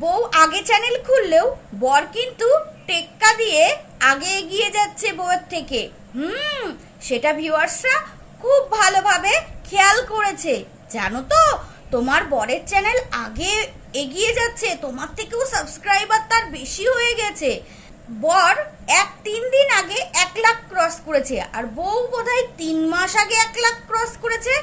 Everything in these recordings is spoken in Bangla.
বউ আগে চ্যানেল খুললেও বর কিন্তু টেক্কা দিয়ে আগে এগিয়ে যাচ্ছে বউয়ের থেকে। হুম, সেটা ভিউয়ার্সরা খুব ভালোভাবে খেয়াল করেছে। জানো তো, তোমার বরের চ্যানেল আগে এগিয়ে যাচ্ছে, তোমার থেকেও সাবস্ক্রাইবার তার বেশি হয়ে গেছে। বর এক তিন দিন আগে এক লাখ ক্রস করেছে, আর বউ বোধহয় তিন মাস আগে এক লাখ ক্রস করেছে।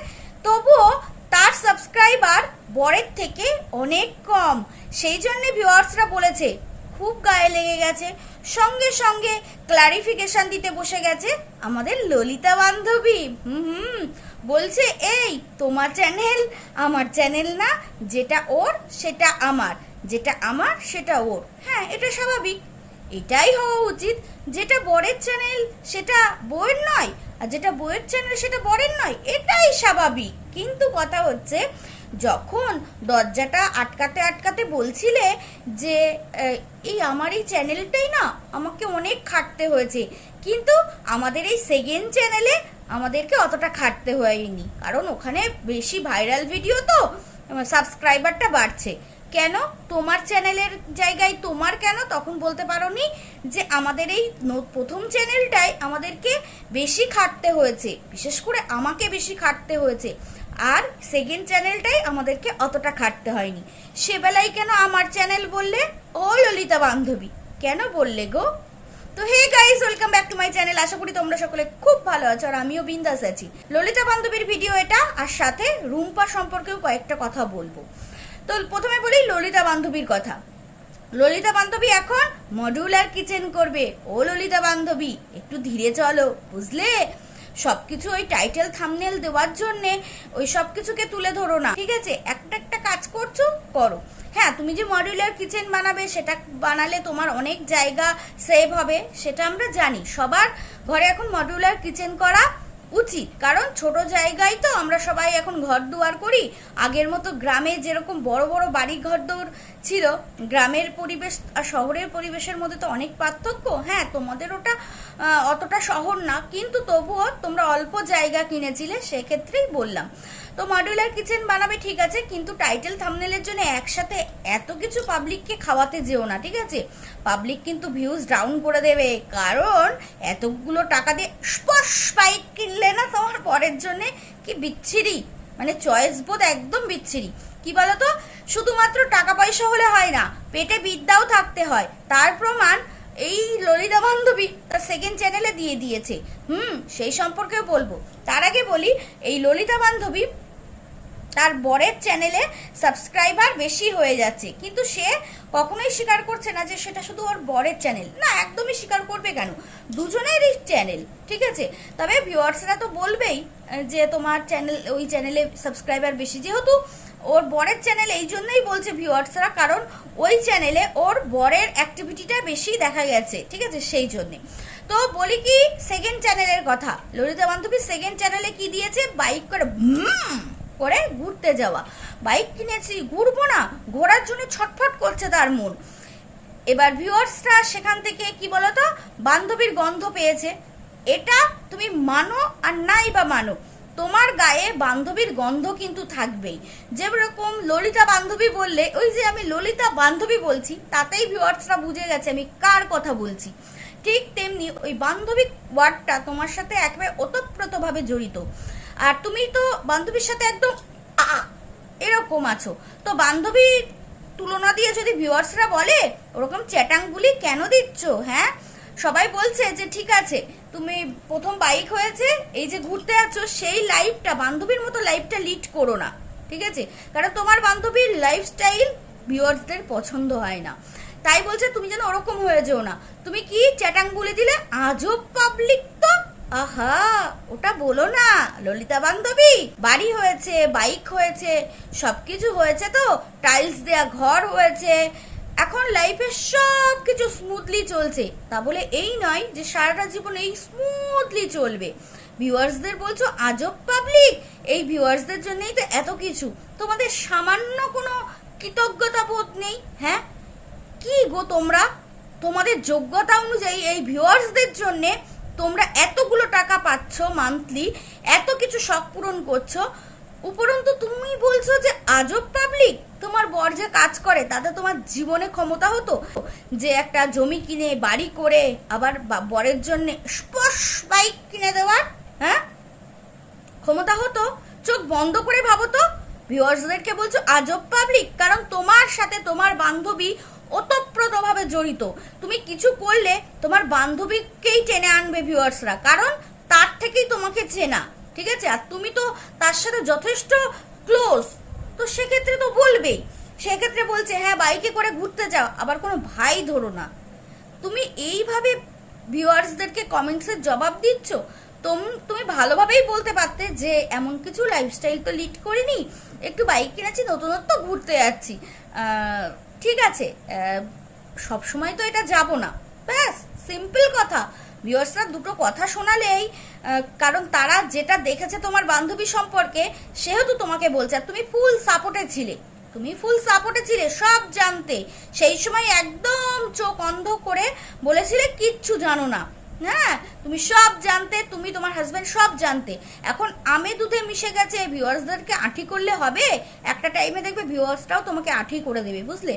তবুও তার সাবস্ক্রাইবার বরের থেকে অনেক কম। সেই জন্য ভিউয়ার্সরা বলেছে, খুব গায়ে লেগে গেছে। সঙ্গে সঙ্গে ক্লারিফিকেশন দিতে বসে গেছে আমাদের ললিতা বান্ধবী। হুম বলছে, এই, তোমার চ্যানেল আমার চ্যানেল না, যেটা ওর, সেটা আমার। যেটা আমার, সেটা ওর। হ্যাঁ এটা স্বাভাবিক। এটাই হওয়া উচিত। যেটা বরের চ্যানেল সেটা বইয়ের নয় আর যেটা বইয়ের চ্যানেল সেটা বরের নয়, এটাই স্বাভাবিক। কিন্তু কথা হচ্ছে, যখন দরজাটা আটকাতে আটকাতে বলছিলে যে এই আমার এই চ্যানেলটাই না, আমাকে অনেক খাটতে হয়েছে। কিন্তু আমাদের এই সেকেন্ড চ্যানেলে আমাদেরকে অতটা খাটতে হয়নি। কারণ ওখানে বেশি ভাইরাল ভিডিও তো সাবস্ক্রাইবারটা বাড়ছে। কেন? তোমার চ্যানেলের জায়গায় তোমার কেন? তখন বলতে পারোনি যে আমাদের এই প্রথম চ্যানেলটাই আমাদেরকে বেশি খাটতে হয়েছে, বিশেষ করে আমাকে বেশি খাটতে হয়েছে। আর সেকেন্ড চ্যানেলটাই আমাদেরকে অতটা খাটতে হয়নি। সে বেলায় কেন আমার চ্যানেল বললে? ও ললিতা বান্ধবী। কেন বললে গো? তো hey guys welcome back to my channel আশা করি তোমরা সকলে খুব ভালো আছো আর আমিও বিন্দাস আছি। ললিতা বান্ধবীর ভিডিও এটা, আর সাথে রুম্পা সম্পর্কেও কয়েকটা কথা বলব। তো প্রথমে বলি ললিতা বান্ধবীর কথা। ললিতা বান্ধবী এখন মডিউলার কিচেন করবে। ও ললিতা বান্ধবী, একটু ধীরে চলো, বুঝলে? সবকিছু ওই টাইটেল থামনেল দেওয়ার জন্য ওই সব কিছুকে তুলে ধরো না, ঠিক আছে? একটা একটা কাজ করছ, করো। হ্যাঁ তুমি যে মডিউলার কিচেন বানাবে, সেটা বানালে তোমার অনেক জায়গা সেভ হবে, সেটা আমরা জানি। সবার ঘরে এখন মডিউলার কিচেন করা উচিত। কারণ ছোট জায়গায় তো আমরা সবাই এখন ঘর দুয়ার করি। আগের মতো গ্রামে যেরকম বড় বড় বাড়ি ঘর দৌড় ছিল। গ্রামের পরিবেশ আর শহরের পরিবেশের মধ্যে তো অনেক পার্থক্য। হ্যাঁ তোমাদের ওটা অতটা শহর না, কিন্তু তবুও তোমরা অল্প জায়গা কিনেছিলে, সেক্ষেত্রেই বললাম। তো মডিউলার কিচেন বানাবে ঠিক আছে, কিন্তু টাইটেল থামনেলের জন্য একসাথে এত কিছু পাবলিককে খাওয়াতে যেও না, ঠিক আছে? পাবলিক কিন্তু ভিউজ ডাউন করে দেবে, কারণ এতগুলো টাকা দিয়ে স্পশ বাইক কিনলে না তোমার পরের জন্যে কি বিচ্ছিরি? মানে চয়েস বোধ একদম বিচ্ছিরি। কি বলতো? শুধুমাত্র টাকা পয়সা হলে হয় না, পেটে বিদ্যাও থাকতে হয়। তার প্রমাণ এই ললিতা বান্ধবী তার সেকেন্ড চ্যানেলে দিয়ে দিয়েছে। হুম, সেই সম্পর্কেও বলব। তার আগে বলি, এই ললিতা বান্ধবী তার বরের চ্যানেলে সাবস্ক্রাইবার বেশি হয়ে যাচ্ছে। কিন্তু সে কখনোই স্বীকার করছে না যে সেটা শুধু ওর বরের চ্যানেল না, একদমই স্বীকার করবে কেন? দুজনেরই চ্যানেল ঠিক আছে? তবে ভিউয়ার্সরা তো বলবেই যে তোমার চ্যানেল ওই চ্যানেলে সাবস্ক্রাইবার বেশি। যেহেতু ওর বরের চ্যানেল এই জন্যই বলছে ভিউয়ার্সরা, কারণ ওই চ্যানেলে ওর বরের অ্যাক্টিভিটিটা বেশি দেখা গেছে, ঠিক আছে? সেই জন্যে। তো বলি কি সেকেন্ড চ্যানেলের কথা। ললিতা বান্ধবী সেকেন্ড চ্যানেলে কি দিয়েছে? বাইক করে করে ঘুরতে যাওয়া। বাইক কিনেছি, ঘুরবো না, ঘোরার জন্য ছটফট করছে তার মন। এবার ভিউয়ার্সরা সেখান থেকে কি বলতো? বান্ধবীর গন্ধ পেয়েছে। এটা তুমি মানো আর নাই বা মানো। তোমার গায়ে বান্ধবীর গন্ধ কিন্তু থাকবেই। যেরকম ললিতা বান্ধবী বললে, ওই যে আমি ললিতা বান্ধবী বলছি, তাতেই ভিউয়ার্সরা বুঝে গেছে আমি কার কথা বলছি। ঠিক তেমনি ওই বান্ধবী ওয়ার্ডটা তোমার সাথে একেবারে ওতপ্রোতভাবে জড়িত। আর তুমি তো বান্ধবীর সাথে একদম এরকম আছো। তো বান্ধবীর তুলনা দিয়ে যদি ভিউয়ার্সরা বলে, ওরকম চ্যাটাংগুলি কেন দিচ্ছ হ্যাঁ? সবাই বলছে যে, ঠিক আছে, তুমি প্রথম বাইক হয়েছে, এই যে ঘুরতে যাচ্ছ, সেই লাইফটা বান্ধবীর মতো লাইফটা লিড করো না, ঠিক আছে? কারণ তোমার বান্ধবীর লাইফস্টাইল ভিউয়ার্সদের পছন্দ হয় না। তাই বলছে, তুমি যেন ওরকম হয়ে যেও না। তুমি কি চ্যাটাংগুলি দিলে? আজব পাবলিক তো? আহা, ওটা বলো না, ললিতা বান্ধবী, বাড়ি হয়েছে বাইক হয়েছে, সবকিছু হয়েছে তো টাইলস দেয়া ঘর হয়েছে এখন লাইফে সব কিছু স্মুথলি চলছে। তা বলে এই নয় যে সারাটা জীবন এই স্মুথলি চলবে। ভিউয়ার্সদের বলছো, আজব পাবলিক এই ভিউয়ার্সদের জন্যই তো এত কিছু। তোমাদের সামান্য কোনো কৃতজ্ঞতা বোধ নেই হ্যাঁ? কি গো তোমরা? তোমাদের যোগ্যতা অনুযায়ী এই ভিউয়ার্সদের জন্য তোমরা এতগুলো টাকা পাচ্ছ মান্থলি এত কিছু শখ পূরণ করছ। উপরন্তু তুমি বলছো যে আজব পাবলিক তোমার বর যে কাজ করে, তাতে তোমার জীবনে ক্ষমতা হতো? যে একটা জমি কিনে, বাড়ি করে, আবার বরের জন্য স্পশ বাইক কিনে দেওয়ার হ্যাঁ? ক্ষমতা হতো? চোখ বন্ধ করে ভাবো তো। ভিউয়ার্সদেরকে বলছো, আজব পাবলিক কারণ তোমার সাথে তোমার বান্ধবী ওতপ্রোতভাবে জড়িত। তুমি কিছু করলে তোমার বান্ধবীকেই টেনে আনবে ভিউয়ার্সরা, কারণ তার থেকেই তোমাকে চেনা, ঠিক আছে? আর তুমি তো তার সাথে যথেষ্ট ক্লোজ তো সেক্ষেত্রে তো বলবেই সেক্ষেত্রে বলছে হ্যাঁ বাইকে করে ঘুরতে যাও। আবার কোনো ভাই ধরো না। তুমি এইভাবে ভিউয়ার্সদেরকে কমেন্টসের জবাব দিচ্ছ? তোম, তুমি ভালোভাবেই বলতে পারতে যে, এমন কিছু লাইফস্টাইল তো লিড করিনি। একটু বাইক কিনেছি, নতুনত্ব ঘুরতে যাচ্ছি। ঠিক আছে। সব সময় তো এটা যাব না। ব্যাস সিম্পল কথা। ভিউয়ার্সরা দুটো কথা শোনালেই কারণ তারা যেটা দেখেছে তোমার বান্ধবী সম্পর্কে, সেহেতু তোমাকে বলছে, আর তুমি ফুল সাপোর্টে ছিলে। তুমি ফুল সাপোর্টে ছিলে, সব জানতে। সেই সময় একদম চোখ অন্ধ করে বলেছিলে, কিচ্ছু জানো না। হ্যাঁ তুমি সব জানতে, তুমি তোমার হাজব্যান্ড সব জানতে। এখন আমে দুধে মিশে গেছে, ভিউয়ার্সদেরকে আঁঠি করলে হবে? একটা টাইমে দেখবে ভিউয়ার্সটাও তোমাকে আঁঠি করে দেবে, বুঝলে?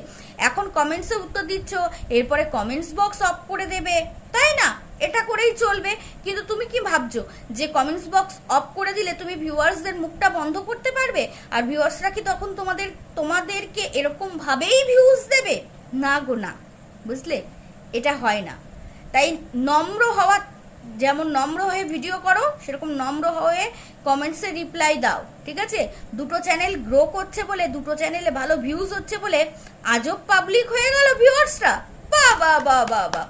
এখন কমেন্টসে উত্তর দিচ্ছ, এরপরে কমেন্টস বক্স অফ করে দেবে, তাই না? এটা করেই চলবে। কিন্তু তুমি কি ভাবছ যে কমেন্টস বক্স অফ করে দিলে তুমি ভিউয়ার্সদের মুখটা বন্ধ করতে পারবে? আর ভিউয়ার্সরা কি তখন তোমাদের, তোমাদেরকে এরকম ভাবেই ভিউজ দেবে? না গো, না। বুঝলে? এটা হয় না। তাই নম্র হওয়া, যেমন নম্র হয়ে ভিডিও করো, সেরকম নম্র হয়ে কমেন্টসে রিপ্লাই দাও, ঠিক আছে? দুটো চ্যানেল গ্রো করছে বলে, দুটো চ্যানেলে ভালো ভিউজ হচ্ছে বলে, আজব পাবলিক হয়ে গেল ভিউয়ার্সরা বা বা বা বা বা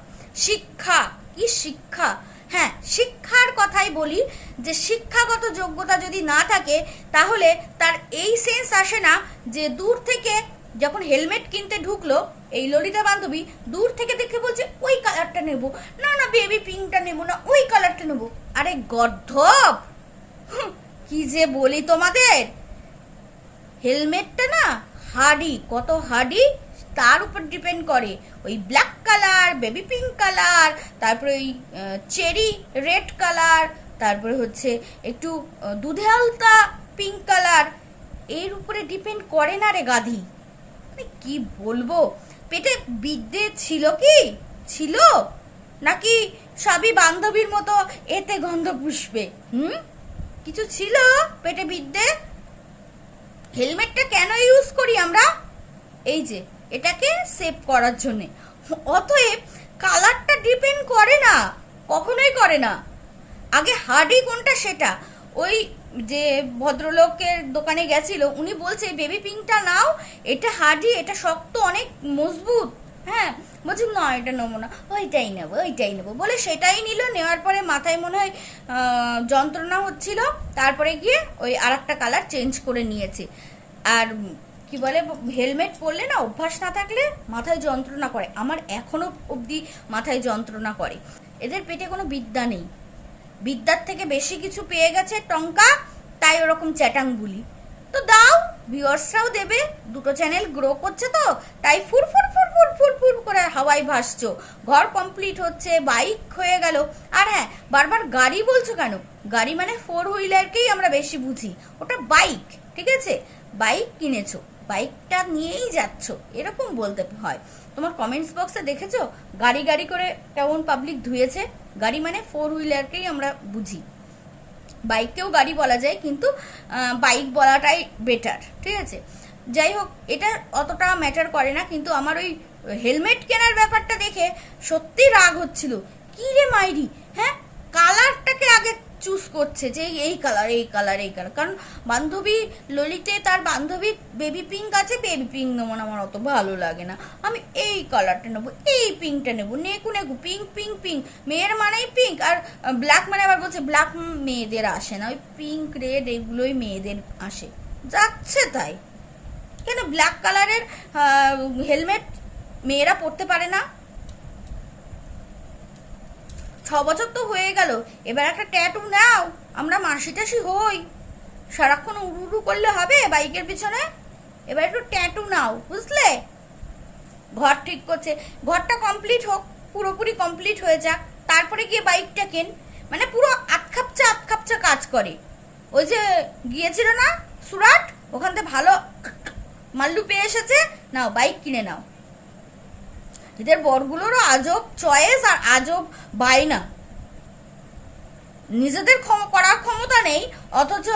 শিক্ষা। কি শিক্ষা? হ্যাঁ শিক্ষার কথাই বলি যে শিক্ষাগত যোগ্যতা যদি না থাকে, তাহলে তার এই সেন্স আসে না যে দূর থেকে যখন হেলমেট কিনতে ঢুকলো, এই ললিতা বান্ধবী দূর থেকে দেখে বলছে, ওই কালারটা নেব। না না বেবি পিঙ্কটা নেব না, ওই কালারটা নেব। আরে গর্ধব! কি যে বলি তোমাদের! হেলমেটটা না, হাডি, কত হাডি? তার উপর ডিপেন্ড করে। ওই black colour baby pink colour তারপরে ওই চেরি রেড কালার তারপরে হচ্ছে একটু দুধে আলতা পিঙ্ক কালারের উপরে ডিপেন্ড করে না রে গাধি। মানে কি বলব? পেটে বিদ্যে ছিল কি? ছিল? নাকি সবই বান্ধবীর মতো এতে গন্ধ পুষবে হুম? কিছু ছিল পেটে বিদ্যে? হেলমেটটা কেন ইউজ করি আমরা? এই যে এটাকে সেভ করার জন্যে। অতএব কালারটা ডিপেন্ড করে না, কখনোই করে না। আগে হার্ডি কোনটা সেটা? ওই যে ভদ্রলোকের দোকানে গেছিল, উনি বলছে বেবি পিঙ্কটা নাও, এটা হার্ডি এটা শক্ত, অনেক মজবুত। হ্যাঁ বলছি, না, এটা নেব না। ওইটাই নেব ওইটাই নেব। বলে সেটাই নিল, নেওয়ার পরে মাথায় মনে হয় যন্ত্রণা হচ্ছিল। তারপরে গিয়ে ওই আর একটা কালার চেঞ্জ করে নিয়েছে। আর কি বলে, হেলমেট পরলে না অভ্যাস না থাকলে মাথায় যন্ত্রণা করে। আমার এখনও অবধি মাথায় যন্ত্রণা করে। এদের পেটে কোনো বিদ্যা নেই। বিদ্যার থেকে বেশি কিছু পেয়ে গেছে টঙ্কা, তাই ওরকম চ্যাটাং বুলি তো দাও, ভিউয়ার্সরাও দেবে। দুটো চ্যানেল গ্রো করছে তো, তাই ফুর ফুর ফুর ফুর ফুর ফুর করে হাওয়ায় ভাসছো। ঘর কমপ্লিট হচ্ছে, বাইক হয়ে গেল। আর হ্যাঁ বারবার গাড়ি বলছো কেন? গাড়ি মানে ফোর হুইলারকেই আমরা বেশি বুঝি। ওটা বাইক, ঠিক আছে? বাইক কিনেছো। বাইকটা নিয়েই যাচ্ছ? এরকম বলতে হয়। তোমার কমেন্টস বক্সে দেখেছ? গাড়ি গাড়ি করে কেমন পাবলিক ধুয়েছে। গাড়ি মানে ফোর হুইলারকেই আমরা বুঝি। বাইককেও গাড়ি বলা যায়, কিন্তু বাইক বলাটাই বেটার ঠিক আছে? যাই হোক, এটা অতটা ম্যাটার করে না, কিন্তু আমার ওই হেলমেট কেনার ব্যাপারটা দেখে সত্যি রাগ হচ্ছিল। কি রে মাইরি হ্যাঁ? চুজ করছে যে এই কালার এই কালার এই কালার কারণ বান্ধবী ললিতে তার বান্ধবী বেবি পিঙ্ক আছে বেবি পিঙ্ক নেব না, আমার অত ভালো লাগে না। আমি এই কালারটা নেব, এই পিঙ্কটা নেব, নেকু নেকু পিঙ্ক পিঙ্ক পিঙ্ক মেয়ের মানেই পিঙ্ক আর ব্ল্যাক মানে আবার বলছে ব্ল্যাক মেয়েদের আসে না, ওই পিঙ্ক রেড এগুলোই মেয়েদের আসে। যাচ্ছে তাই। কেন ব্ল্যাক কালারের হেলমেট মেয়েরা পরতে পারে না? ছ বছর তো হয়ে গেল। এবার একটা ট্যাটু নাও, আমরা মাসি টাসি হই। সারাক্ষণ উড়ু উড়ু করলে হবে বাইকের পিছনে? এবার একটু ট্যাটু নাও, বুঝলে? ঘর ঠিক করছে। ঘরটা কমপ্লিট হোক, পুরোপুরি কমপ্লিট হয়ে যাক। তারপরে গিয়ে বাইকটা কেন? মানে পুরো আতখাপচা আতখাপচা কাজ করে। ওই যে গিয়েছিল না সুরাট? ওখান থেকে ভালো মাল্লু পেয়ে এসেছে। নাও, বাইক কিনে নাও। এদের বরগুলোরও আজব চয়েস আর আজব বায়না। নিজেদের ক্ষম, করার ক্ষমতা নেই, অথচ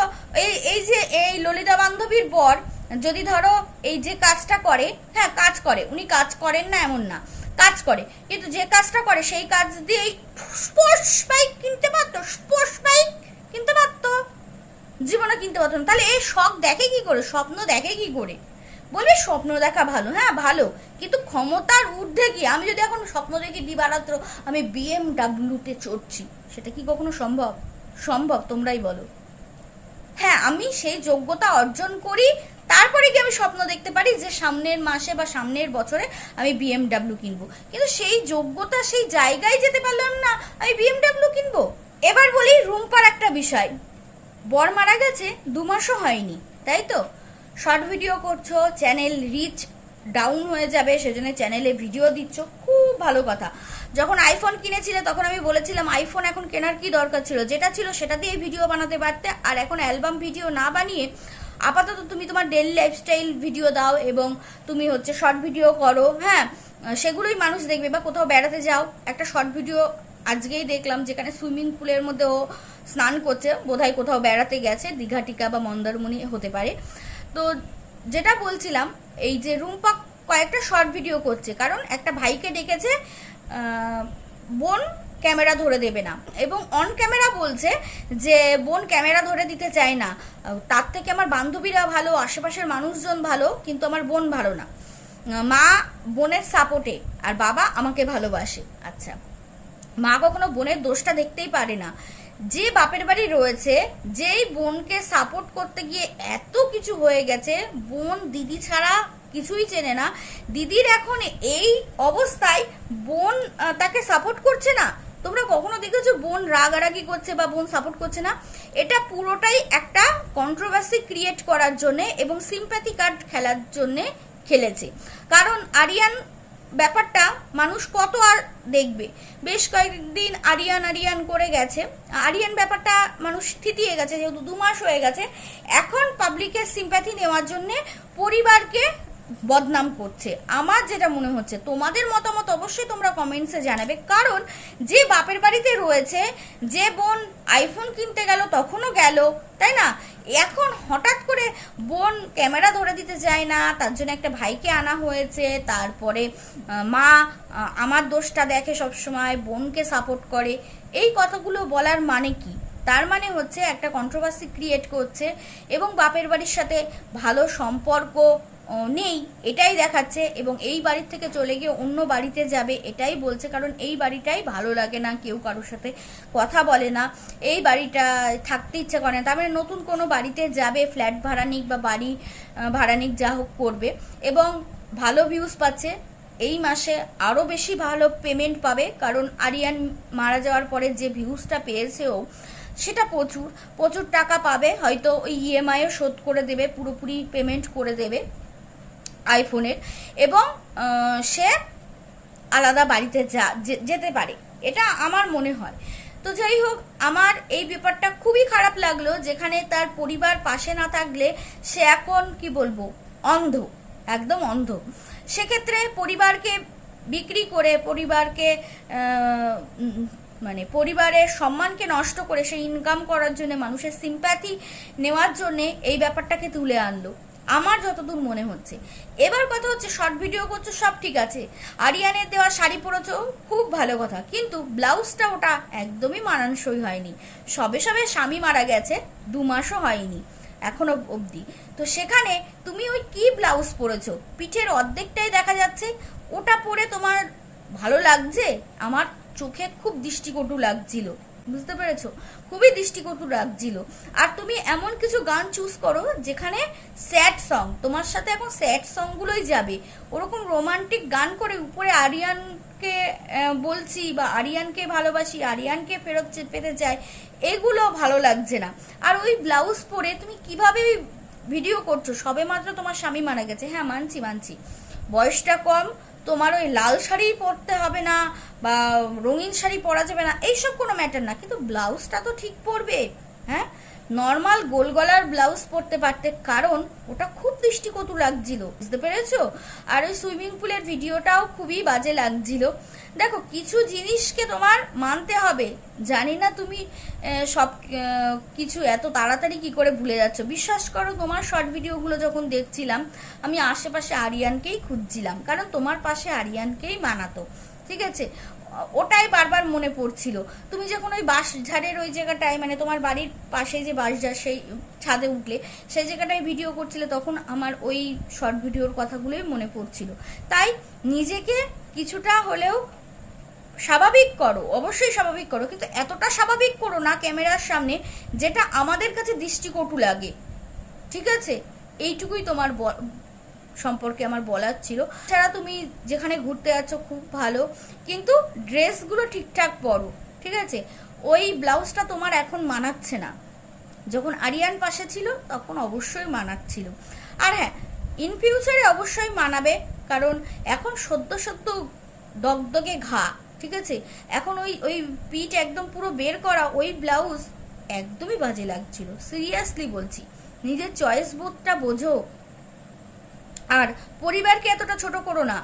এই এই যে, এই ললিতা বান্ধবীর বর, যদি ধরো এই যে কাজটা করে হ্যাঁ কাজ করে, উনি কাজ করেন না এমন না, কাজ করে, কিন্তু যে কাজটা করে, সেই কাজ দিয়েই স্পোর্টস বাইক কিনতে পারতো, স্পোর্টস বাইক কিনতে পারতো। জীবনে কিনতে পারতো না। তাহলে এই শখ দেখে কি করে? স্বপ্ন দেখে কি করে? বলবে স্বপ্ন দেখা ভালো হ্যাঁ ভালো। কিন্তু ক্ষমতার ঊর্ধ্বে কি আমি যদি এখন স্বপ্ন দেখি দিবারাত্র, আমি বিএমডাব্লিউতে চড়ছি, সেটা কি কখনো সম্ভব? সম্ভব, তোমরাই বলো। হ্যাঁ আমি সেই যোগ্যতা অর্জন করি, তারপরে কি আমি স্বপ্ন দেখতে পারি যে সামনের মাসে বা সামনের বছরে আমি বিএমডাব্লিউ কিনবো। কিন্তু সেই যোগ্যতা, সেই জায়গায় যেতে পারলাম না, আমি বিএমডাব্লিউ কিনবো। এবার বলি রুম্পার একটা বিষয়। বর মারা গেছে, দু মাসও হয়নি, তাই তো? শর্ট ভিডিও করছ চ্যানেল রিচ ডাউন হয়ে যাবে, সেজন্য চ্যানেলে ভিডিও দিচ্ছ, খুব ভালো কথা। যখন আইফোন কিনেছিলে, তখন আমি বলেছিলাম আইফোন এখন কেনার কি দরকার ছিল? যেটা ছিল সেটা দিয়ে ভিডিও বানাতে পারতে, আর এখন অ্যালবাম ভিডিও না বানিয়ে আপাতত তুমি তোমার ডেলি লাইফস্টাইল ভিডিও দাও এবং তুমি হচ্ছে শর্ট ভিডিও করো হ্যাঁ? সেগুলোই মানুষ দেখবে, বা কোথাও বেড়াতে যাও। একটা শর্ট ভিডিও আজকেই দেখলাম, যেখানে সুইমিং পুলের মধ্যে ও স্নান করছে, বোধহয় কোথাও বেড়াতে গেছে, দীঘা টিকা বা মন্দারমণি হতে পারে। তো যেটা বলছিলাম, এই যে রুম্পা কয়েকটা শর্ট ভিডিও করছে, কারণ একটা ভাইকে ডেকেছে বোন ক্যামেরা ধরে দেবে না। এবং অন ক্যামেরা বলছে যে, বোন ক্যামেরা ধরে দিতে চায় না। তার থেকে আমার বান্ধবীরা ভালো, আশেপাশের মানুষজন ভালো, কিন্তু আমার বোন ভালো না। মা বোনের সাপোর্টে আর বাবা আমাকে ভালোবাসে। আচ্ছা মা কখনো বোনের দোষটা দেখতেই পারে না। যে বাপের বাড়ি রয়েছে, যেই বোনকে সাপোর্ট করতে গিয়ে এত কিছু হয়ে গেছে, বোন দিদি ছাড়া কিছুই চেনে না। দিদির এখন এই অবস্থায় বোন তাকে সাপোর্ট করছে না। তোমরা কখনো দেখেছ বোন রাগারাগি করছে বা বোন সাপোর্ট করছে না? এটা পুরোটাই একটা কন্ট্রোভার্সি ক্রিয়েট করার জন্য এবং সিম্প্যাথি কার্ড খেলার জন্য খেলেছে। কারণ আরিয়ান ব্যাপারটা মানুষ কত আর দেখবে? বেশ কয়েকদিন আরিয়ান আরিয়ান করে গেছে। আরিয়ান ব্যাপারটা মানুষ থিতিয়ে গেছে, যেহেতু দু মাস হয়ে গেছে। এখন পাবলিকের সিম্প্যাথি নেওয়ার জন্য পরিবারকে বদনাম করছে। আমার যেটা মনে হচ্ছে, তোমাদের মতামত অবশ্যই তোমরা কমেন্টসে জানাবে। কারণ যে বাপের বাড়িতে রয়েছে, যে বোন আইফোন কিনতে গেল, তখনও গেল, তাই না? এখন হঠাৎ করে বোন ক্যামেরা ধরে দিতে চায় না, তার জন্য একটা ভাইকে আনা হয়েছে, তারপরে মা আমার দোষটা দেখে সবসময়, বোনকে সাপোর্ট করে। এই কথাগুলো বলার মানে কি? তার মানে হচ্ছে একটা কন্ট্রোভার্সি ক্রিয়েট করছে এবং বাপের বাড়ির সাথে ভালো সম্পর্ক নেই, এটাই দেখাচ্ছে এবং এই বাড়ির থেকে চলে গিয়ে অন্য বাড়িতে যাবে, এটাই বলছে। কারণ এই বাড়িটাই ভালো লাগে না, কেউ কারোর সাথে কথা বলে না, এই বাড়িটা থাকতে ইচ্ছে করে না। তার মানে নতুন কোনো বাড়িতে যাবে, ফ্ল্যাট ভাড়া নিক বা বাড়ি ভাড়া নিক, যা হোক করবে এবং ভালো ভিউজ পাচ্ছে। এই মাসে আরও বেশি ভালো পেমেন্ট পাবে, কারণ আরিয়ান মারা যাওয়ার পরে যে ভিউজটা পেয়েছেও সেটা প্রচুর প্রচুর টাকা পাবে, হয়তো ওই ইএমআইও শোধ করে দেবে, পুরোপুরি পেমেন্ট করে দেবে আইফোনের এবং সে আলাদা বাড়িতে যা যেতে পারে। এটা আমার মনে হয়। তো যাই হোক, আমার এই ব্যাপারটা খুবই খারাপ লাগল, যেখানে তার পরিবার পাশে না থাকলে সে এখন, কি বলব, অন্ধ, একদম অন্ধ। সেক্ষেত্রে পরিবারকে বিক্রি করে, পরিবারকে মানে পরিবারের সম্মানকে নষ্ট করে সে ইনকাম করার জন্য মানুষের সিম্প্যাথি নেওয়ার জন্য এই ব্যাপারটাকে তুলে আনলো। আমার যতদূর মনে হচ্ছে। এবার কথা হচ্ছে শর্ট ভিডিও করছ, সব ঠিক আছে। আরিয়ানের দেওয়া শাড়ি পরেছ, খুব ভালো কথা। কিন্তু ব্লাউজটা ওটা একদমই মানানসই হয়নি। সবে সবে স্বামী মারা গেছে, দু মাসও হয়নি, এখনও অবধি। তো সেখানে তুমি ওই কি ব্লাউজ পরেছো? পিঠের অর্ধেকটাই দেখা যাচ্ছে। ওটা পরে তোমার ভালো লাগছে? আমার চোখে খুব দৃষ্টিকটু লাগছিল। বুঝতে পেরেছ? খুবই দৃষ্টিকটু লাগছিল। আর তুমি এমন কিছু গান চুজ করো যেখানে স্যাড সং তোমার সাথে এখন স্যাড সংগুলোই যাবে। ওরকম রোমান্টিক গান করে উপরে আরিয়ানকে বলছি বা আরিয়ানকে ভালোবাসি, আরিয়ানকে ফেরত পেতে চাই, এগুলো ভালো লাগছে না। আর ওই ব্লাউজ পরে তুমি কীভাবে ভিডিও করছ? সবে মাত্র তোমার স্বামী মারা গেছে। হ্যাঁ মানছি মানছি। বয়সটা কম তোমার ওই লাল শাড়ি পরতে হবে না বা রঙিন শাড়ি পরা যাবে না, এইসব কোনো ম্যাটার না। কিন্তু ব্লাউজটা তো ঠিক পরবে হ্যাঁ? নর্মাল গোল গলার ব্লাউজ পরতে পারতে, কারণ ওটা খুব দৃষ্টিকটু লাগছিল, বুঝতে পেরেছ? আর ওই সুইমিং পুলের ভিডিওটাও খুবই বাজে লাগছিল। দেখো, কিছু জিনিসকে তোমার মানতে হবে। জানি না তুমি সব কিছু এত তাড়াতাড়ি কি করে ভুলে যাচ্ছ। বিশ্বাস করো, তোমার শর্ট ভিডিওগুলো যখন দেখছিলাম, আমি আশেপাশে আরিয়ানকেই খুঁজছিলাম, কারণ তোমার পাশে আরিয়ানকেই মানাতো। ঠিক আছে? ওটাই বারবার মনে পড়ছিল। তুমি যখন ওই বাঁশ ঝাড়ের ওই জায়গাটায় মানে তোমার বাড়ির পাশে যে বাঁশ ঝাড় সেই ছাদে উঠলে, সেই জায়গাটায় ভিডিও করছিলে, তখন আমার ওই শর্ট ভিডিওর কথাগুলোই মনে পড়ছিল। তাই নিজেকে কিছুটা হলেও স্বাভাবিক করো, অবশ্যই স্বাভাবিক করো, কিন্তু এতটা স্বাভাবিক করো না ক্যামেরার সামনে, যেটা আমাদের কাছে দৃষ্টিকটু লাগে। ঠিক আছে? এইটুকুই তোমার সম্পর্কে আমার বলার ছিল। ছাড়া তুমি যেখানে ঘুরতে যাচ্ছ খুব ভালো। কিন্তু ড্রেসগুলো ঠিকঠাক পরো, ঠিক আছে? ওই ব্লাউজটা তোমার এখন মানাচ্ছে না। যখন আরিয়ান পাশে ছিল, তখন অবশ্যই মানাচ্ছিল। আর হ্যাঁ ইন ফিউচারে অবশ্যই মানাবে, কারণ এখন সদ্য সদ্য দগদগে ঘা, ঠিক আছে? এখন ওই ওই পিঠ একদম পুরো বের করা ওই ব্লাউজ একদমই বাজে লাগছিল। সিরিয়াসলি বলছি। নিজের চয়েস বোধটা বোঝো। আর পরিবারকে এতটা ছোট করো না।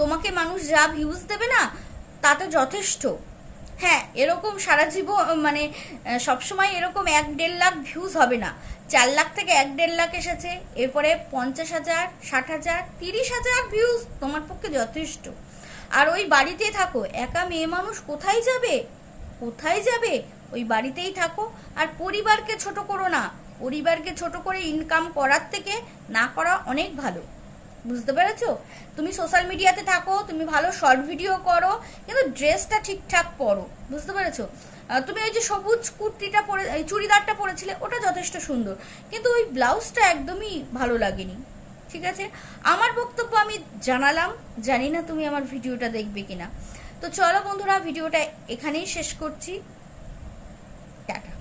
তোমাকে মানুষ যা ভিউজ দেবে না, তাতে যথেষ্ট। হ্যাঁ এরকম সারা জীবন মানে সবসময় এরকম এক দেড় লাখ ভিউজ হবে না। চার লাখ থেকে এক দেড় লাখ এসেছে, এরপরে পঞ্চাশ হাজার, ষাট হাজার, তিরিশ হাজার ভিউজ তোমার পক্ষে যথেষ্ট। আর ওই বাড়িতে থাকো, একা মেয়ে মানুষ কোথায় যাবে? কোথায় যাবে? ওই বাড়িতেই থাকো। আর পরিবারকে ছোট করো না। পরিবারকে ছোট করে ইনকাম করার থেকে না করা অনেক ভালো। বুঝতে পেরেছ? তুমি সোশ্যাল মিডিয়াতে থাকো, তুমি ভালো শর্ট ভিডিও করো, কিন্তু ড্রেসটা ঠিকঠাক পরো, বুঝতে পেরেছ? তুমি ওই যে সবুজ কুর্তিটা পরে চুড়িদারটা পরেছিলে, ওটা যথেষ্ট সুন্দর, কিন্তু ওই ব্লাউজটা একদমই ভালো লাগেনি, ঠিক আছে? আমার বক্তব্য আমি জানালাম, জানি না তুমি আমার ভিডিওটা দেখবে কিনা। তো চলো বন্ধুরা, ভিডিওটা এখানেই শেষ করছি। টাটা।